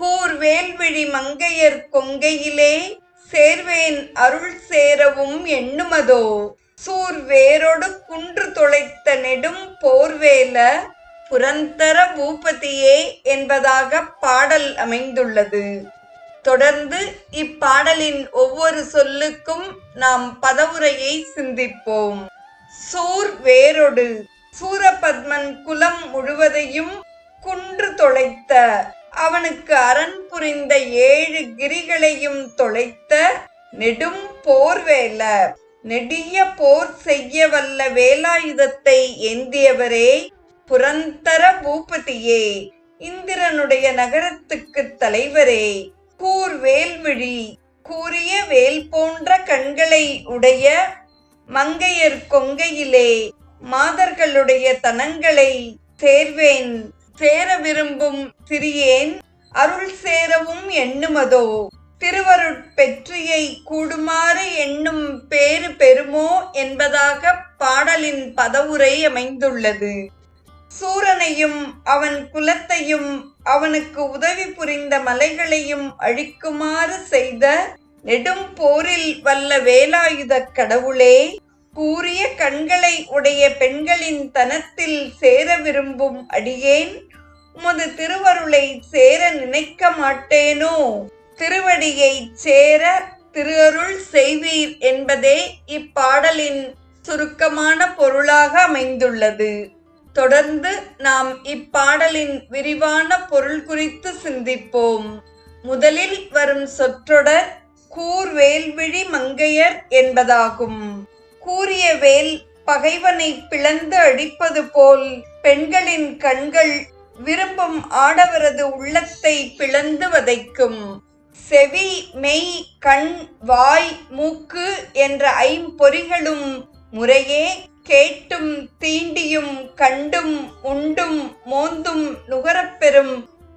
கூர் வேல்விழி மங்கையர் கொங்கையிலே சேர்வேன் அருள் சேரவும் எண்ணுமதோ. சூர் வேரோடு குன்று தொலைத்த நெடும் போர்வேல புரந்தர பூபதியே என்பதாக பாடல் அமைந்துள்ளது. தொடர்ந்து இப்பாடலின் ஒவ்வொரு சொல்லுக்கும் நாம் பதவுரையை சிந்திப்போம். சூர் வேரொடு சூரபத்மன் குலம் முழுவதையும் குன்று தொலைத்த அவனுக்கு அரண் புரிந்த ஏழு கிரிகளையும் தொலைத்த நெடும் போர்வேல. நெடிய போர் செய்ய வல்ல வேலாயுதத்தை ஏந்தியவரே புரந்தர பூபதியே இந்திரனுடைய நகரத்துக்கு தலைவரே. கூர் வேல்விழி கூறிய வேல் போன்ற கண்களை உடைய மங்கையர் கொங்கையிலே மாதர்களுடைய தனங்களை சேர்வேன் சேர விரும்பும் சிறியேன் அருள் சேரவும் எண்ணுமதோ? திருவருட்பெற்றியை கூடுமாறு எண்ணும் பேறு பெறுமோ என்பதாக பாடலின் பதவுரை அமைந்துள்ளது. சூரனையும் அவன் குலத்தையும் அவனுக்கு உதவி புரிந்த மலைகளையும் அழிக்குமாறு செய்த நெடும் போரில் வல்ல வேலாயுத கடவுளே கூறிய கண்களை உடைய பெண்களின் தனத்தில் சேர விரும்பும் அடியேன் உமது திருவருளை சேர நினைக்க மாட்டேனோ? திருவடியை சேர திருஅருள் செய்வீர் என்பதே இப்பாடலின் சுருக்கமான பொருளாக அமைந்துள்ளது. தொடர்ந்து நாம் இப்பாடலின் விரிவான பொருள் குறித்து சிந்திப்போம். முதலில் வரும் சொற்றொடர் கூர் வேல்விழி மங்கையர் என்பதாகும். கூறிய வேல் பகைவனை பிளந்து அடிப்பது போல் பெண்களின் கண்கள் விரும்பும் ஆடவரது உள்ளத்தை பிளந்து வதைக்கும். செவி மெய் கண் வாய் மூக்கு என்ற ஐம்பொறிகளும் முறையே கேட்டும் தீண்டியும் கண்டும் உண்டும் மோந்தும் நுகரப்பெறும்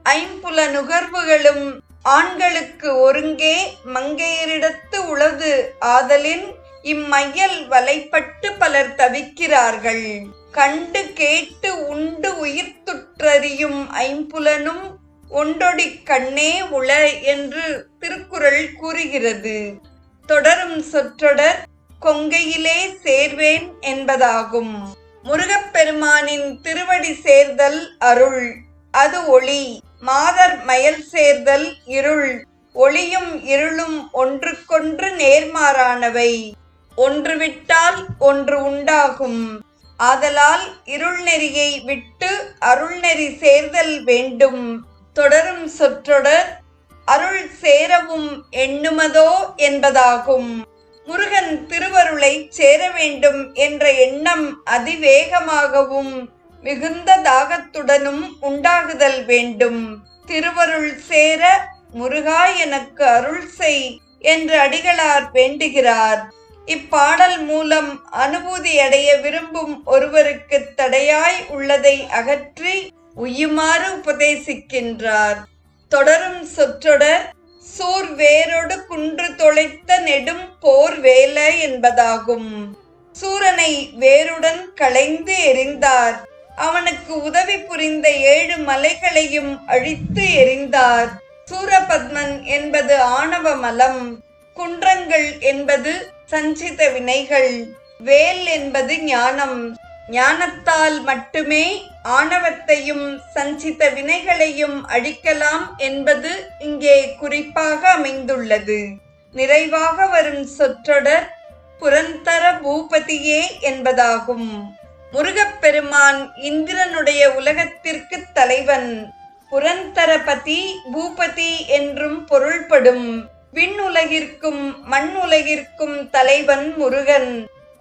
ஐம்புல நுகர்வுகளும் ஆண்களுக்கு ஒருங்கே மங்கையரிடத்து உளது ஆதலின் இம்மையல் வலைப்பட்டு பலர் தவிக்கிறார்கள். கண்டு கேட்டு உண்டு உயிர்த்துற்றறியும் ஐம்புலனும் ஒண்டொடி கண்ணே உள என்று திருக்குறள் கூறுகிறது. தொடரும் சொற்றொடர் கொங்கையிலே சேர்வேன் என்பதாகும். முருகப்பெருமானின் திருவடி சேர்தல் அருள் அது ஒளி. மாதர் மயல் சேர்தல் இருள் ஒளியும் இருளும் ஒன்றுக்கொன்று நேர்மாறானவை. ஒன்று விட்டால் ஒன்று உண்டாகும். ஆதலால் இருள் நெறியை விட்டு அருள் நெறி சேர்தல் வேண்டும். தொடரும் சொற்றொடர் அருள் சேரவும் எண்ணுமதோ என்பதாகும். முருகன் திருவருளை சேர வேண்டும் என்ற எண்ணம் அதிவேகமாகவும் மிகுந்த தாகத்துடனும் உண்டாகுதல் வேண்டும். திருவருள் சேர முருகா எனக்கு அருள் செய் என்று அடிகளார் வேண்டுகிறார். இப்பாடல் மூலம் அனுபூதி அடைய விரும்பும் ஒருவருக்கு தடையாய் உள்ளதை அகற்றி உய்யுமாறு உபதேசிக்கின்றார். தொடரும் சொற்றொடர் சூர் வேரோடு குன்று தொலைத்த நெடும் போர் வேல என்பதாகும். சூரனை வேருடன் களைந்து எறிந்தார் அவனுக்கு உதவி புரிந்த ஏழு மலைகளையும் அழித்து எறிந்தார் சூரபத்மன் என்பது ஆணவ மலம் குன்றங்கள் என்பது சஞ்சித வினைகள். வேல் என்பது ஞானம். ஞானத்தால் மட்டுமே ஆணவத்தையும் சஞ்சித வினைகளையும் அழிக்கலாம் என்பது இங்கே குறிப்பாக அமைந்துள்ளது. நிறைவாக வரும் சொற்றொடர் புரந்தர பூபதியே என்பதாகும். முருகப்பெருமான் இந்திரனுடைய உலகத்திற்கு தலைவன். புரந்தரபதி பூபதி என்றும் பொருள்படும். விண்ணுலகிற்கும் மண்ணுலகிற்கும் தலைவன் முருகன்.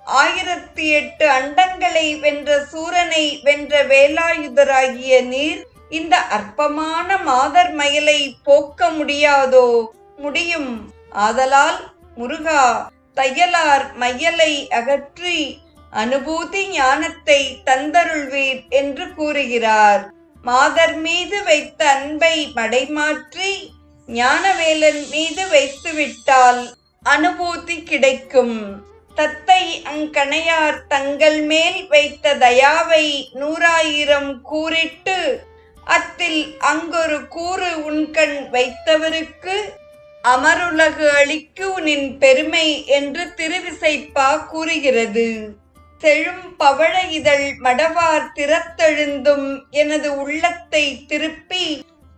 ஆயிரத்தி எட்டு அண்டங்களை வென்ற சூரனை வென்ற வேலாயுதராகிய நீர் இந்த அற்பமான மாதர் மயலை போக்க முடியாதோ? முடியும். ஆதலால் முருகா தையலார் மையலை அகற்றி அனுபூதி ஞானத்தை தந்தருள்வீர் என்று கூறுகிறார். மாதர் மீது வைத்த அன்பை மடைமாற்றி ஞானவேலன் மீது வைத்துவிட்டால் அனுபூதி கிடைக்கும். தத்தை அங்கணையார் தங்கள் மேல் வைத்த தயாவை நூறாயிரம் கூறிட்டு அத்தில் அங்கொரு கூறு உன்கண் வைத்தவருக்கு அமருலகு அளிக்கு உனின் பெருமை என்று திருவிசைப்பா கூறுகிறது. செழும் பவழ இதழ் மடவார் திறத்தெழுந்தும் எனது உள்ளத்தை திருப்பி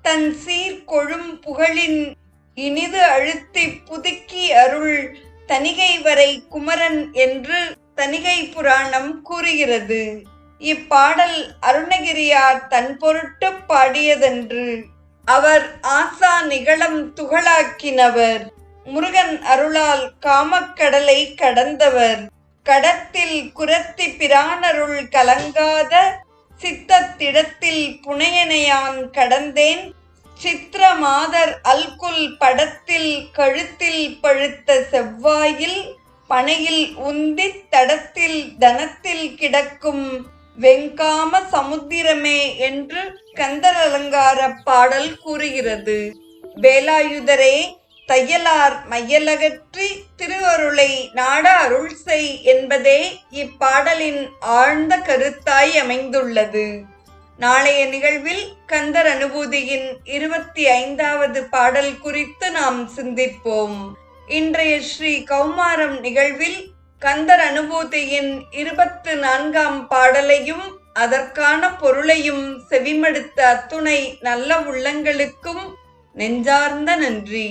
தன் சீர்கொழும் புகழின் இனிது அழுத்தி புதுக்கி அருள் தணிகை வரை குமரன் என்று தணிகை புராணம் கூறுகிறது. இப்பாடல் அருணகிரியார் தன் பொருட்டு பாடியதென்று அவர் ஆசா நிகழம் துகளாக்கினவர். முருகன் அருளால் காமக்கடலை கடந்தவர். கடத்தில் குரத்தி பிரானருள் கலங்காத சித்தத்திடத்தில் புனையனையான் கடந்தேன். சித்திர மாதர் அல்குல் படத்தில் கழுத்தில் பழுத்த செவ்வாயில் பனையில் உந்தித் தடத்தில் தனத்தில் கிடக்கும் வெங்காம சமுத்திரமே என்று கந்தர் அலங்கார பாடல் கூறுகிறது. வேலாயுதரே தையலார் மையலகற்றி திருவருளை நாட அருள் செய் என்பதே இப்பாடலின் ஆழ்ந்த கருத்தாய் அமைந்துள்ளது. நாளைய நிகழ்வில் கந்தர் அனுபூதியின் இருபத்தி ஐந்தாவது பாடல் குறித்து நாம் சிந்திப்போம். இன்றைய ஸ்ரீ கௌமாரம் நிகழ்வில் கந்தர் அனுபூதியின் இருபத்து நான்காம் பாடலையும் அதற்கான பொருளையும் செவிமடுத்த அத்துணை நல்ல உள்ளங்களுக்கும் நெஞ்சார்ந்த நன்றி.